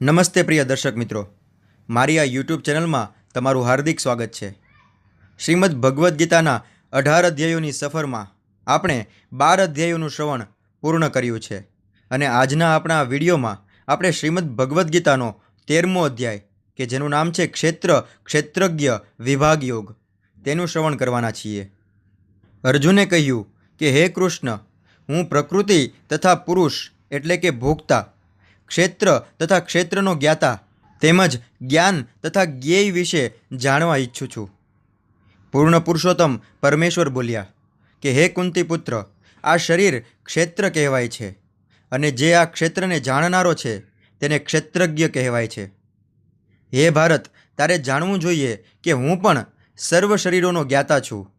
નમસ્તે પ્રિય દર્શક મિત્રો. મારી આ યુટ્યુબ ચેનલમાં તમારું હાર્દિક સ્વાગત છે. શ્રીમદ ભગવદ્ ગીતાના અઢાર અધ્યાયોની સફરમાં આપણે બાર અધ્યાયોનું શ્રવણ પૂર્ણ કર્યું છે અને આજના આપણા વિડીયોમાં આપણે શ્રીમદ ભગવદ્ ગીતાનો તેરમો અધ્યાય, કે જેનું નામ છે ક્ષેત્ર ક્ષેત્રજ્ઞ વિભાગ યોગ, તેનું શ્રવણ કરવાના છીએ. અર્જુને કહ્યું કે, હે કૃષ્ણ, હું પ્રકૃતિ તથા પુરુષ એટલે કે ભોગતા ક્ષેત્ર તથા ક્ષેત્રનો જ્ઞાતા તેમજ જ્ઞાન તથા જ્ઞેય વિશે જાણવા ઈચ્છું છું. પૂર્ણ પુરુષોત્તમ પરમેશ્વર બોલ્યા કે, હે કુંતી પુત્ર આ શરીર ક્ષેત્ર કહેવાય છે અને જે આ ક્ષેત્રને જાણનારો છે તેને ક્ષેત્રજ્ઞ કહેવાય છે. હે ભારત, તારે જાણવું જોઈએ કે હું પણ સર્વ શરીરોનો જ્ઞાતા છું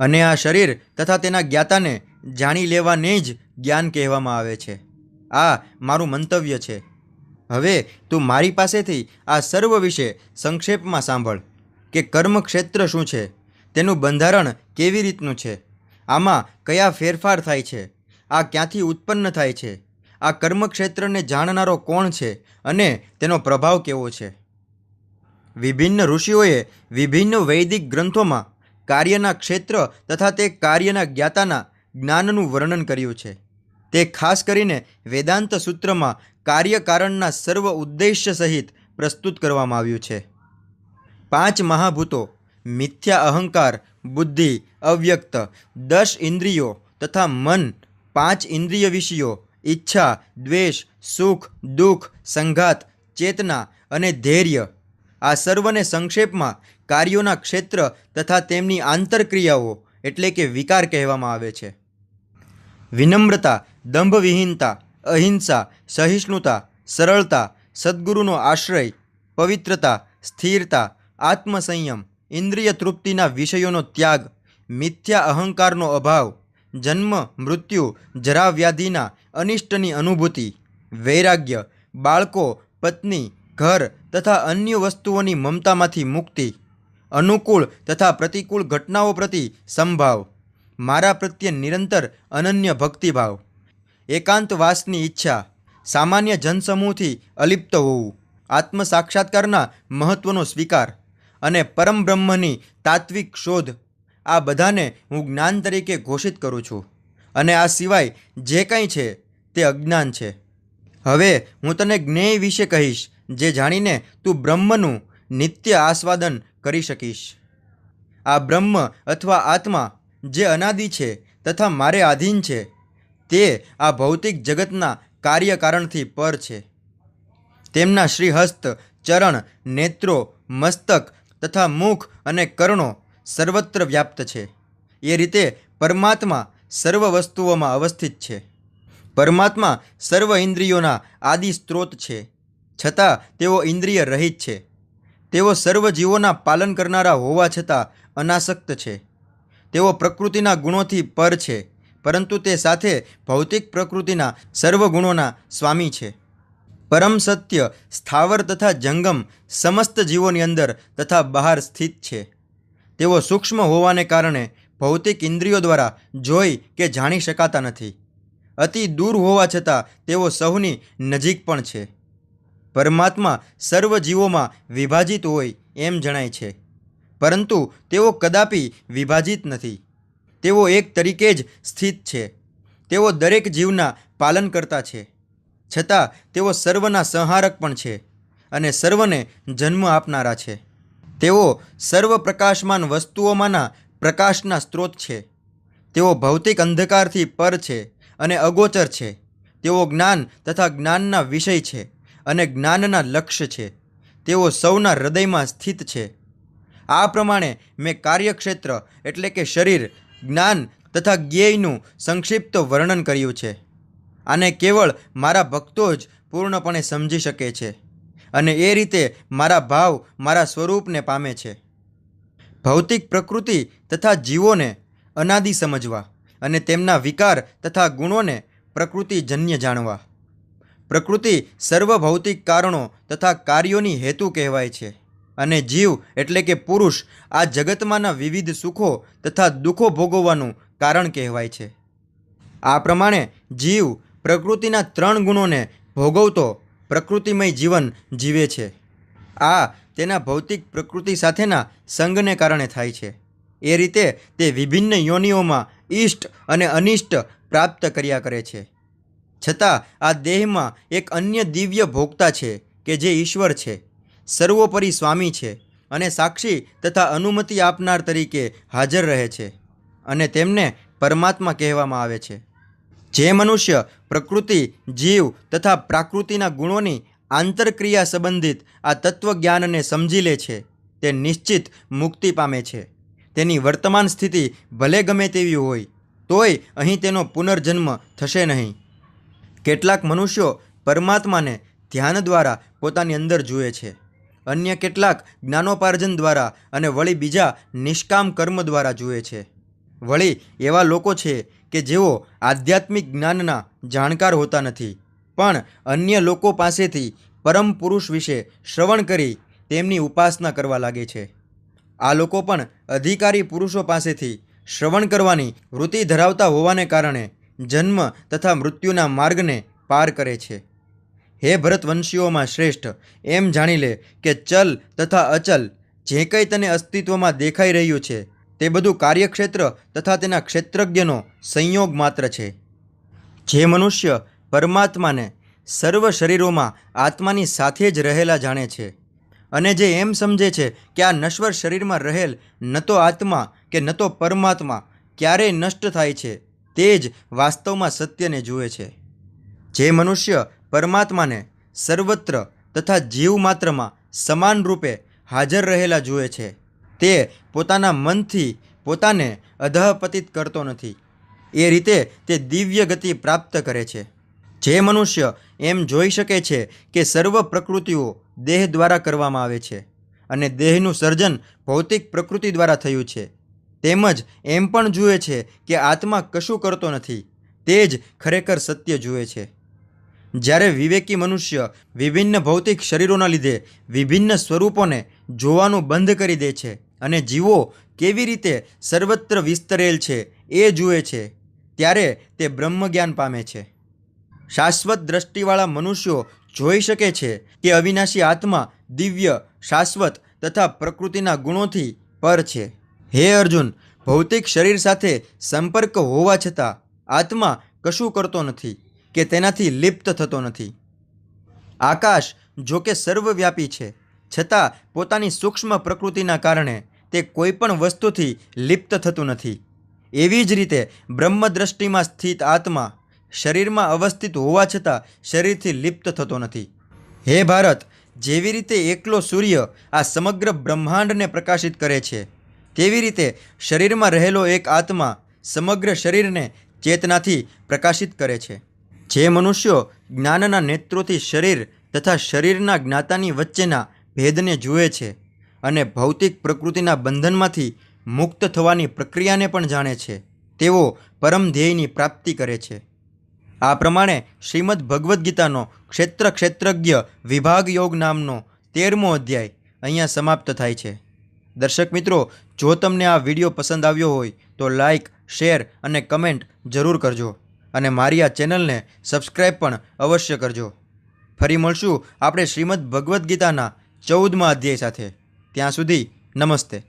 અને આ શરીર તથા તેના જ્ઞાતાને જાણી લેવાને જ જ્ઞાન કહેવામાં આવે છે. આ મારું મંતવ્ય છે. હવે તું મારી પાસેથી આ સર્વ વિશે સંક્ષેપમાં સાંભળ કે કર્મ ક્ષેત્ર શું છે? તેનું બંધારણ કેવી રીતનું છે? આમાં કયા ફેરફાર થાય છે? આ ક્યાંથી ઉત્પન્ન થાય છે? આ કર્મક્ષેત્રને જાણનારો કોણ છે અને તેનો પ્રભાવ કેવો છે? વિભિન્ન ઋષિઓએ વિભિન્ન વૈદિક ગ્રંથોમાં કાર્યના ક્ષેત્ર તથા તે કાર્યના જ્ઞાતાના જ્ઞાનનું વર્ણન કર્યું છે. તે ખાસ કરીને વેદાંત સૂત્રમાં કાર્યકારણના સર્વ ઉદ્દેશ્ય સહિત પ્રસ્તુત કરવામાં આવ્યું છે. પાંચ મહાભૂતો, મિથ્યા અહંકાર, બુદ્ધિ, અવ્યક્ત દસ ઇન્દ્રિયો તથા મન, પાંચ ઇન્દ્રિય વિષયો, ઈચ્છા, દ્વેષ, સુખ, દુઃખ, સંઘાત, ચેતના અને ધૈર્ય. આ સર્વને સંક્ષેપમાં કાર્યોના ક્ષેત્ર તથા તેમની આંતરક્રિયાઓ, એટલે કે વિકાર કહેવામાં આવે છે. વિનમ્રતા દંભવિહીનતા, અહિંસા, સહિષ્ણુતા, સરળતા, સદ્ગુરુનો આશ્રય, પવિત્રતા, સ્થિરતા, આત્મસંયમ, ઇન્દ્રિય તૃપ્તિના વિષયોનો ત્યાગ, મિથ્યા અહંકારનો અભાવ, જન્મ, મૃત્યુ જરા વ્યાધિના અનિષ્ટની અનુભૂતિ, વૈરાગ્ય, બાળકો, પત્ની, ઘર તથા અન્ય વસ્તુઓની મમતામાંથી મુક્તિ, અનુકૂળ તથા પ્રતિકૂળ ઘટનાઓ પ્રતિ સંભાવ, મારા પ્રત્યે નિરંતર અનન્ય ભક્તિભાવ. એકાંતવાસની ઈચ્છા સામાન્ય જનસમૂહથી અલિપ્ત હોવું આત્મ સાક્ષાત્કારના મહત્વનો સ્વીકાર અને પરમ બ્રહ્મની તાત્વિક શોધ, આ બધાને હું જ્ઞાન તરીકે ઘોષિત કરું છું અને આ સિવાય જે કંઈ છે તે અજ્ઞાન છે. હવે હું તને જ્ઞેય વિશે કહીશ, જે જાણીને તું બ્રહ્મનું નિત્ય આસ્વાદન કરી શકીશ. આ બ્રહ્મ અથવા આત્મા જે અનાદિ છે તથા મારે આધીન છે તે આ ભૌતિક જગતના કાર્યકારણથી પર છે. તેમના શ્રીહસ્ત, ચરણ, નેત્રો, મસ્તક તથા મુખ અને કર્ણો સર્વત્ર વ્યાપ્ત છે. એ રીતે પરમાત્મા સર્વ વસ્તુઓમાં અવસ્થિત છે. પરમાત્મા સર્વ ઇન્દ્રિયોના આદિ સ્ત્રોત છે. છતાં તેઓ ઇન્દ્રિય રહિત છે. તેઓ સર્વ જીવોના પાલન કરનારા હોવા છતાં અનાસક્ત છે. તેઓ પ્રકૃતિના ગુણોથી પર છે. પરંતુ તે સાથે ભૌતિક પ્રકૃતિના સર્વ ગુણોના સ્વામી છે. પરમ સત્ય, સ્થાવર તથા જંગમ સમસ્ત જીવોની અંદર તથા બહાર સ્થિત છે. તેઓ સૂક્ષ્મ હોવાને કારણે ભૌતિક ઇન્દ્રિયો દ્વારા જોઈ કે જાણી શકાતા નથી. અતિ દૂર હોવા છતાં તેઓ સૌની નજીક પણ છે. પરમાત્મા સર્વ જીવોમાં વિભાજિત હોય એમ જણાય છે. પરંતુ તેઓ કદાપી વિભાજિત નથી. તેઓ એક તરીકે જ સ્થિત છે. તેઓ દરેક જીવના પાલન કરતા છે. છતાં, તેઓ સર્વના સંહારક પણ છે અને સર્વને જન્મ આપનારા છે. તેઓ સર્વ પ્રકાશમાન વસ્તુઓમાંના પ્રકાશના સ્ત્રોત છે. તેઓ ભૌતિક અંધકારથી પર છે અને અગોચર છે. તેઓ જ્ઞાન તથા જ્ઞાનના વિષય છે અને જ્ઞાનના લક્ષ્ય છે. તેઓ સૌના હૃદયમાં સ્થિત છે. આ પ્રમાણે મેં કાર્યક્ષેત્ર એટલે કે શરીર જ્ઞાન તથા જ્ઞેયનું સંક્ષિપ્ત વર્ણન કર્યું છે. આને કેવળ મારા ભક્તો જ પૂર્ણપણે સમજી શકે છે અને એ રીતે મારા ભાવ મારા સ્વરૂપને પામે છે. ભૌતિક પ્રકૃતિ તથા જીવોને અનાદિ સમજવા અને તેમના વિકાર તથા ગુણોને પ્રકૃતિજન્ય જાણવા. પ્રકૃતિ સર્વ ભૌતિક કારણો તથા કાર્યોની હેતુ કહેવાય છે. અને જીવ એટલે કે પુરુષ આ જગતમાંના વિવિધ સુખો તથા દુઃખો ભોગવવાનું કારણ કહેવાય છે. આ પ્રમાણે જીવ પ્રકૃતિના ત્રણ ગુણોને ભોગવતો પ્રકૃતિમય જીવન જીવે છે. આ તેના ભૌતિક પ્રકૃતિ સાથેના સંગને કારણે થાય છે. એ રીતે તે વિભિન્ન યોનિઓમાં ઇષ્ટ અને અનિષ્ટ પ્રાપ્ત કર્યા કરે છે. છતાં આ દેહમાં એક અન્ય દિવ્ય ભોગતા છે કે જે ઈશ્વર છે. સર્વોપરી સ્વામી છે અને સાક્ષી તથા અનુમતિ આપનાર તરીકે હાજર રહે છે અને તેમને પરમાત્મા કહેવામાં આવે છે. જે મનુષ્ય પ્રકૃતિ, જીવ તથા પ્રાકૃતિના ગુણોની આંતરક્રિયા સંબંધિત આ તત્વજ્ઞાનને સમજી લે છે, તે નિશ્ચિત મુક્તિ પામે છે. તેની વર્તમાન સ્થિતિ ભલે ગમે તેવી હોય, તોય અહીં તેનો પુનર્જન્મ થશે નહીં. કેટલાક મનુષ્યો પરમાત્માને ધ્યાન દ્વારા પોતાની અંદર જુએ છે. અન્ય કેટલાક જ્ઞાનોપાર્જન દ્વારા અને વળી બીજા નિષ્કામ કર્મ દ્વારા જુએ છે. વળી એવા લોકો છે કે જેઓ આધ્યાત્મિક જ્ઞાનના જાણકાર હોતા નથી. પણ અન્ય લોકો પાસેથી પરમ પુરુષ વિશે શ્રવણ કરી તેમની ઉપાસના કરવા લાગે છે. આ લોકો પણ અધિકારી પુરુષો પાસેથી શ્રવણ કરવાની વૃત્તિ ધરાવતા હોવાને કારણે જન્મ તથા મૃત્યુના માર્ગને પાર કરે છે. હે ભરતવંશીઓમાં શ્રેષ્ઠ, એમ જાણી લે કે ચલ તથા અચલ જે કંઈ તને અસ્તિત્વમાં દેખાઈ રહ્યું છે, તે બધું કાર્યક્ષેત્ર તથા તેના ક્ષેત્રજ્ઞનો સંયોગ માત્ર છે. જે મનુષ્ય પરમાત્માને સર્વ શરીરોમાં આત્માની સાથે જ રહેલા જાણે છે અને જે એમ સમજે છે કે આ નશ્વર શરીરમાં રહેલ ન તો આત્મા કે ન તો પરમાત્મા ક્યારેય નષ્ટ થાય છે, તે જ વાસ્તવમાં સત્યને જુએ છે. જે મનુષ્ય પરમાત્માને સર્વત્ર તથા જીવ માત્રમાં સમાન રૂપે હાજર રહેલા જુએ છે. તે પોતાના મનથી પોતાને અધઃપતિત કરતો નથી. એ રીતે તે દિવ્ય ગતિ પ્રાપ્ત કરે છે. જે મનુષ્ય એમ જોઈ શકે છે કે સર્વ પ્રકૃતિઓ દેહ દ્વારા કરવામાં આવે છે અને દેહનું સર્જન ભૌતિક પ્રકૃતિ દ્વારા થયું છે. તેમજ એમ પણ જુએ છે કે આત્મા કશું કરતો નથી. તે જ ખરેખર સત્ય જુએ છે. જ્યારે વિવેકી મનુષ્ય વિભિન્ન ભૌતિક શરીરોના લીધે વિભિન્ન સ્વરૂપોને જોવાનું બંધ કરી દે છે અને જીવો કેવી રીતે સર્વત્ર વિસ્તરેલ છે એ જુએ છે, ત્યારે તે બ્રહ્મજ્ઞાન પામે છે. શાશ્વત દ્રષ્ટિવાળા મનુષ્યો જોઈ શકે છે કે અવિનાશી આત્મા દિવ્ય, શાશ્વત તથા પ્રકૃતિના ગુણોથી પર છે. હે અર્જુન, ભૌતિક શરીર સાથે સંપર્ક હોવા છતાં આત્મા કશું કરતો નથી. કે તેનાથી લિપ્ત થતો નથી. આકાશ, જો કે સર્વવ્યાપી છે, છતાં પોતાની સૂક્ષ્મ પ્રકૃતિના કારણે તે કોઈપણ વસ્તુથી લિપ્ત થતું નથી. એવી જ રીતે બ્રહ્મદ્રષ્ટિમાં સ્થિત આત્મા શરીરમાં અવસ્થિત હોવા છતાં શરીરથી લિપ્ત થતો નથી. હે ભારત, જેવી રીતે એકલો સૂર્ય આ સમગ્ર બ્રહ્માંડને પ્રકાશિત કરે છે, તેવી રીતે શરીરમાં રહેલો એક આત્મા સમગ્ર શરીરને ચેતનાથી પ્રકાશિત કરે છે. જે મનુષ્યો જ્ઞાનના નેત્રોથી શરીર તથા શરીરના જ્ઞાતાની વચ્ચેના ભેદને જુએ છે અને ભૌતિક પ્રકૃતિના બંધનમાંથી મુક્ત થવાની પ્રક્રિયાને પણ જાણે છે. તેઓ પરમ ધ્યેયની પ્રાપ્તિ કરે છે. આ પ્રમાણે શ્રીમદ ભગવદ્ ગીતાનો ક્ષેત્ર ક્ષેત્રજ્ઞ વિભાગ યોગ નામનો તેરમો અધ્યાય અહીંયા સમાપ્ત થાય છે. દર્શક મિત્રો, જો તમને આ વીડિયો પસંદ આવ્યો હોય તો લાઈક, શેર અને કમેન્ટ જરૂર કરજો. અને મારી આ ચેનલને સબસ્ક્રાઈબ પણ અવશ્ય કરજો. ફરી મળશું આપણે શ્રીમદ ભગવદ્ ગીતાના ચૌદમા અધ્યાય સાથે. ત્યાં સુધી નમસ્તે.